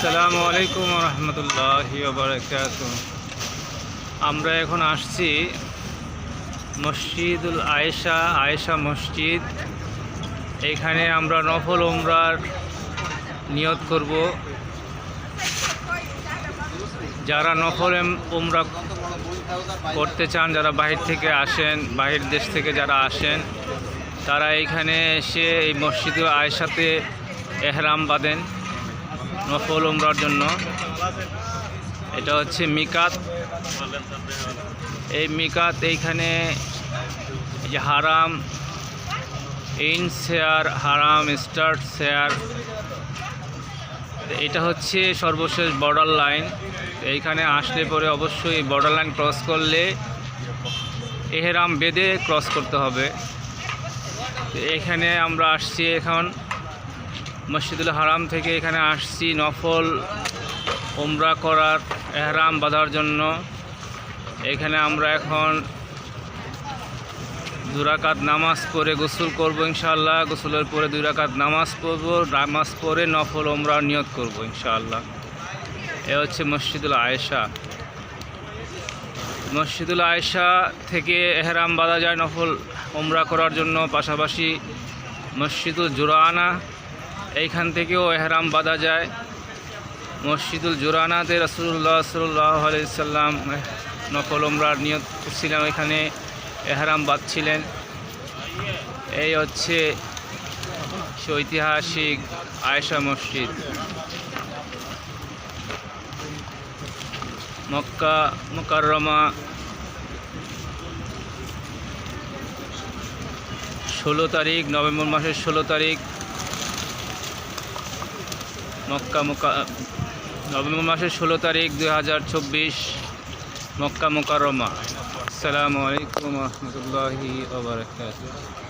আসসালামু আলাইকুম রহমতুল্লাহ আমরা এখন আসছি মসজিদুল আয়েশা আয়েশা মসজিদ। এখানে আমরা নফল উমরার নিয়ত করব। যারা নফল উমরা করতে চান, যারা বাহির থেকে আসেন, বাহির দেশ থেকে যারা আসেন, তারা এইখানে এসে এই মসজিদুল আয়েশাতে এহরাম বাঁধেন। নফল উমরার জন্য। এটা হচ্ছে মিকাত। এই মিকাত এইখানে এই যে হারাম, ইন শেয়ার, হারাম, স্টার্ট শেয়ার। এটা হচ্ছে সর্বশেষ বর্ডার লাইন। এইখানে আসলে পরে অবশ্যই বর্ডার লাইন ক্রস করলে এহেরাম বেঁধে ক্রস করতে হবে। এখানে আমরা আসছি এখন। মসজিদুল হারাম থেকে এখানে আসছি নফল উমরা করার এহরাম বাঁধার জন্য। এখানে আমরা এখন দুরাকাত নামাজ পড়ে গোসল করব ইনশাআল্লাহ। গোসলের পরে দুই রাকাত নামাজ পড়ব, নামাজ পড়ে নফল উমরা নিয়ত করব ইনশাআল্লাহ। এ হচ্ছে মসজিদুল আয়েশা। মসজিদুল আয়েশা থেকে এহরাম বাঁধা যায় নফল উমরা করার জন্য। পাশাপাশি মসজিদুল জোরানা এইখান থেকেও এহরাম বাঁধা যায়। মসজিদুল জোরানাতে রসুল্লাহ সাল্লাহ আলাইসাল্লাম নকল উমরার নিয়ত করছিলাম এখানে এহরাম বাঁধছিলেন। এই হচ্ছে ঐতিহাসিক আয়েশা মসজিদ। মক্কা মুকাররমা ষোলো তারিখ, নভেম্বর মাসের ষোলো তারিখ। মক্কা মোকা নভেম্বর মাসের ষোলো তারিখ দুই হাজার চব্বিশ মক্কা মোকাররমা। আসসালামু আলাইকুম রহমতুল্লাহি